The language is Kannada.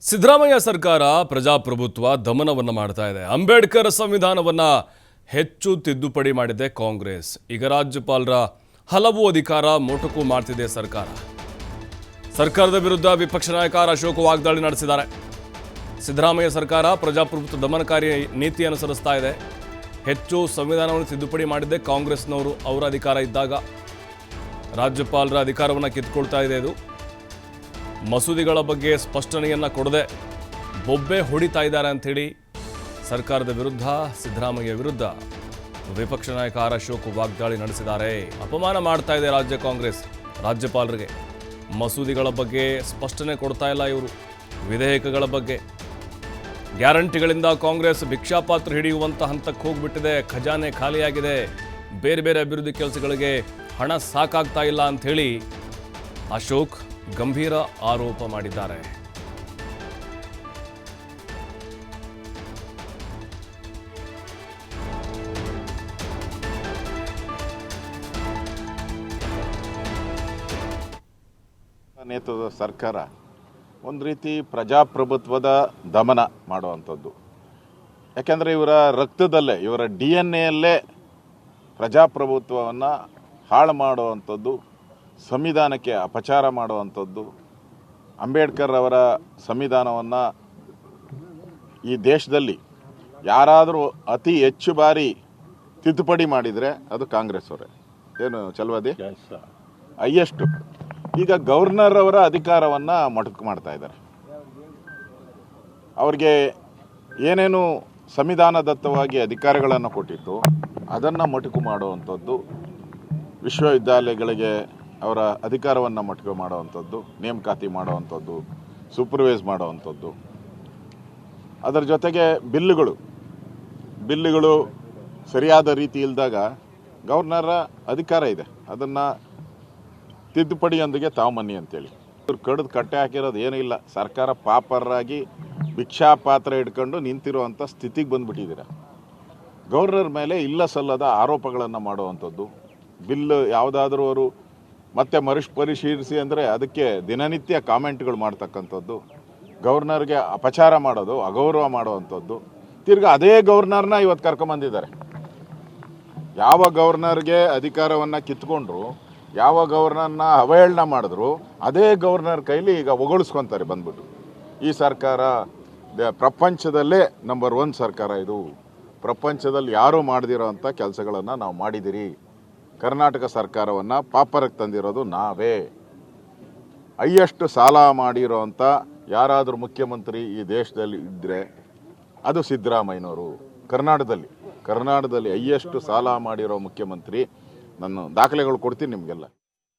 ಸಿದ್ದರಾಮಯ್ಯ ಸರ್ಕಾರ ಪ್ರಜಾಪ್ರಭುತ್ವ ದಮನವನ್ನು ಮಾಡ್ತಾ ಇದೆ. ಅಂಬೇಡ್ಕರ್ ಸಂವಿಧಾನವನ್ನು ಹೆಚ್ಚು ತಿದ್ದುಪಡಿ ಮಾಡಿದೆ ಕಾಂಗ್ರೆಸ್. ಈಗ ರಾಜ್ಯಪಾಲರ ಹಲವು ಅಧಿಕಾರ ಮೊಟಕು ಮಾಡ್ತಿದೆ ಸರ್ಕಾರ. ಸರ್ಕಾರದ ವಿರುದ್ಧ ವಿಪಕ್ಷ ನಾಯಕ ಅಶೋಕ್ ವಾಗ್ದಾಳಿ ನಡೆಸಿದ್ದಾರೆ. ಸಿದ್ದರಾಮಯ್ಯ ಸರ್ಕಾರ ಪ್ರಜಾಪ್ರಭುತ್ವ ದಮನಕಾರಿ ನೀತಿ ಅನುಸರಿಸ್ತಾ ಇದೆ. ಹೆಚ್ಚು ಸಂವಿಧಾನವನ್ನು ತಿದ್ದುಪಡಿ ಮಾಡಿದ್ದೆ ಕಾಂಗ್ರೆಸ್ನವರು ಅವರ ಅಧಿಕಾರ ಇದ್ದಾಗ. ರಾಜ್ಯಪಾಲರ ಅಧಿಕಾರವನ್ನು ಕಿತ್ಕೊಳ್ತಾ ಇದೆ ಇದು. ಮಸೂದೆಗಳ ಬಗ್ಗೆ ಸ್ಪಷ್ಟನೆಯನ್ನು ಕೊಡದೆ ಬೊಬ್ಬೆ ಹೊಡಿತಾ ಇದ್ದಾರೆ ಅಂಥೇಳಿ ಸರ್ಕಾರದ ವಿರುದ್ಧ, ಸಿದ್ದರಾಮಯ್ಯ ವಿರುದ್ಧ ವಿಪಕ್ಷ ನಾಯಕ ಆರ್ ಅಶೋಕ್ ವಾಗ್ದಾಳಿ ನಡೆಸಿದ್ದಾರೆ. ಅಪಮಾನ ಮಾಡ್ತಾ ಇದೆ ರಾಜ್ಯ ಕಾಂಗ್ರೆಸ್, ರಾಜ್ಯಪಾಲರಿಗೆ. ಮಸೂದೆಗಳ ಬಗ್ಗೆ ಸ್ಪಷ್ಟನೆ ಕೊಡ್ತಾ ಇಲ್ಲ ಇವರು. ವಿಧೇಯಕಗಳ ಬಗ್ಗೆ. ಗ್ಯಾರಂಟಿಗಳಿಂದ ಕಾಂಗ್ರೆಸ್ ಭಿಕ್ಷಾಪಾತ್ರ ಹಿಡಿಯುವಂಥ ಹಂತಕ್ಕೆ ಹೋಗ್ಬಿಟ್ಟಿದೆ, ಖಜಾನೆ ಖಾಲಿಯಾಗಿದೆ. ಬೇರೆ ಬೇರೆ ಅಭಿವೃದ್ಧಿ ಕೆಲಸಗಳಿಗೆ ಹಣ ಸಾಕಾಗ್ತಾ ಇಲ್ಲ ಅಂಥೇಳಿ ಅಶೋಕ್ ಗಂಭೀರ ಆರೋಪ ಮಾಡಿದ್ದಾರೆ. ನೇತೃತ್ವದ ಸರ್ಕಾರ ಒಂದು ರೀತಿ ಪ್ರಜಾಪ್ರಭುತ್ವದ ದಮನ ಮಾಡುವಂಥದ್ದು. ಯಾಕೆಂದರೆ ಇವರ ರಕ್ತದಲ್ಲೇ, ಇವರ ಡಿ ಎನ್ ಎಯಲ್ಲೇ ಪ್ರಜಾಪ್ರಭುತ್ವವನ್ನು ಹಾಳು ಮಾಡುವಂಥದ್ದು ಸಂವಿಧಾನಕ್ಕೆ ಅಪಚಾರ ಮಾಡುವಂಥದ್ದು ಅಂಬೇಡ್ಕರ್ ಅವರ ಸಂವಿಧಾನವನ್ನು ಈ ದೇಶದಲ್ಲಿ ಯಾರಾದರೂ ಅತಿ ಹೆಚ್ಚು ಬಾರಿ ತಿದ್ದುಪಡಿ ಮಾಡಿದರೆ ಅದು ಕಾಂಗ್ರೆಸ್ ಅವರೇ. ಏನು ಚಲವಾದಿ? ಹೈಯೆಸ್ಟ್. ಈಗ ಗವರ್ನರ್ ಅವರ ಅಧಿಕಾರವನ್ನು ಮೊಟಕು ಮಾಡ್ತಾ ಇದ್ದಾರೆ. ಅವ್ರಿಗೆ ಏನೇನು ಸಂವಿಧಾನದತ್ತವಾಗಿ ಅಧಿಕಾರಗಳನ್ನು ಕೊಟ್ಟಿತ್ತು ಅದನ್ನು ಮೊಟಕು ಮಾಡುವಂಥದ್ದು ವಿಶ್ವವಿದ್ಯಾಲಯಗಳಿಗೆ ಅವರ ಅಧಿಕಾರವನ್ನು ಮಟ್ಕೆ ಮಾಡುವಂಥದ್ದು, ನೇಮಕಾತಿ ಮಾಡುವಂಥದ್ದು ಸೂಪರ್ವೈಸ್ ಮಾಡುವಂಥದ್ದು. ಅದರ ಜೊತೆಗೆ ಬಿಲ್ಲುಗಳು. ಬಿಲ್ಲುಗಳು ಸರಿಯಾದ ರೀತಿ ಇಲ್ದಾಗ ಗವರ್ನರ ಅಧಿಕಾರ ಇದೆ. ಅದನ್ನು ತಿದ್ದುಪಡಿಯೊಂದಿಗೆ ತಾವು ಮನ್ನಿ ಅಂತೇಳಿ. ಇವ್ರು ಕಡ್ದು ಕಟ್ಟೆ ಹಾಕಿರೋದು ಏನೂ ಇಲ್ಲ. ಸರ್ಕಾರ ಪಾಪರಾಗಿ ಭಿಕ್ಷಾ ಪಾತ್ರ ಹಿಡ್ಕೊಂಡು ನಿಂತಿರುವಂಥ ಸ್ಥಿತಿಗೆ ಬಂದುಬಿಟ್ಟಿದ್ದೀರ ಗವರ್ನರ್ ಮೇಲೆ ಇಲ್ಲ ಸಲ್ಲದ ಆರೋಪಗಳನ್ನು ಮಾಡುವಂಥದ್ದು. ಬಿಲ್ ಯಾವುದಾದ್ರೂ ಅವರು ಮತ್ತೆ ಮರುಷ್, ಪರಿಶೀಲಿಸಿ ಅಂದರೆ ಅದಕ್ಕೆ ದಿನನಿತ್ಯ ಕಾಮೆಂಟ್ಗಳು ಮಾಡ್ತಕ್ಕಂಥದ್ದು. ಗವರ್ನರ್ಗೆ ಅಪಚಾರ ಮಾಡೋದು, ಅಗೌರವ ಮಾಡುವಂಥದ್ದು. ತಿರ್ಗಿ ಅದೇ ಗವರ್ನರ್ನ ಇವತ್ತು ಕರ್ಕೊಂಬಂದಿದ್ದಾರೆ. ಯಾವ ಗವರ್ನರ್ಗೆ ಅಧಿಕಾರವನ್ನು ಕಿತ್ಕೊಂಡ್ರು, ಯಾವ ಗವರ್ನರ್ನ ಅವಹೇಳನ ಮಾಡಿದ್ರು, ಅದೇ ಗವರ್ನರ್ ಕೈಲಿ ಈಗ ಒಗಳಿಸ್ಕೊತಾರೆ ಬಂದ್ಬಿಟ್ಟು. ಈ ಸರ್ಕಾರ ಪ್ರಪಂಚದಲ್ಲೇ ನಂಬರ್ ಒನ್ ಸರ್ಕಾರ ಇದು. ಪ್ರಪಂಚದಲ್ಲಿ ಯಾರು ಮಾಡದಿರೋ ಅಂಥ ಕೆಲಸಗಳನ್ನು ನಾವು ಮಾಡಿದಿರಿ. ಕರ್ನಾಟಕ ಸರ್ಕಾರವನ್ನು ಪಾಪರಕ್ಕೆ ತಂದಿರೋದು ನಾವೇ. ಹೈಯೆಸ್ಟ್ ಸಾಲ ಮಾಡಿರೋ ಅಂಥ ಯಾರಾದರೂ ಮುಖ್ಯಮಂತ್ರಿ ಈ ದೇಶದಲ್ಲಿ ಇದ್ದರೆ ಅದು ಸಿದ್ದರಾಮಯ್ಯನವರು. ಕರ್ನಾಟಕದಲ್ಲಿ ಕರ್ನಾಟಕದಲ್ಲಿ ಹೈಯೆಸ್ಟ್ ಸಾಲ ಮಾಡಿರೋ ಮುಖ್ಯಮಂತ್ರಿ ನಾನು ದಾಖಲೆಗಳು ಕೊಡ್ತೀನಿ ನಿಮಗೆಲ್ಲ.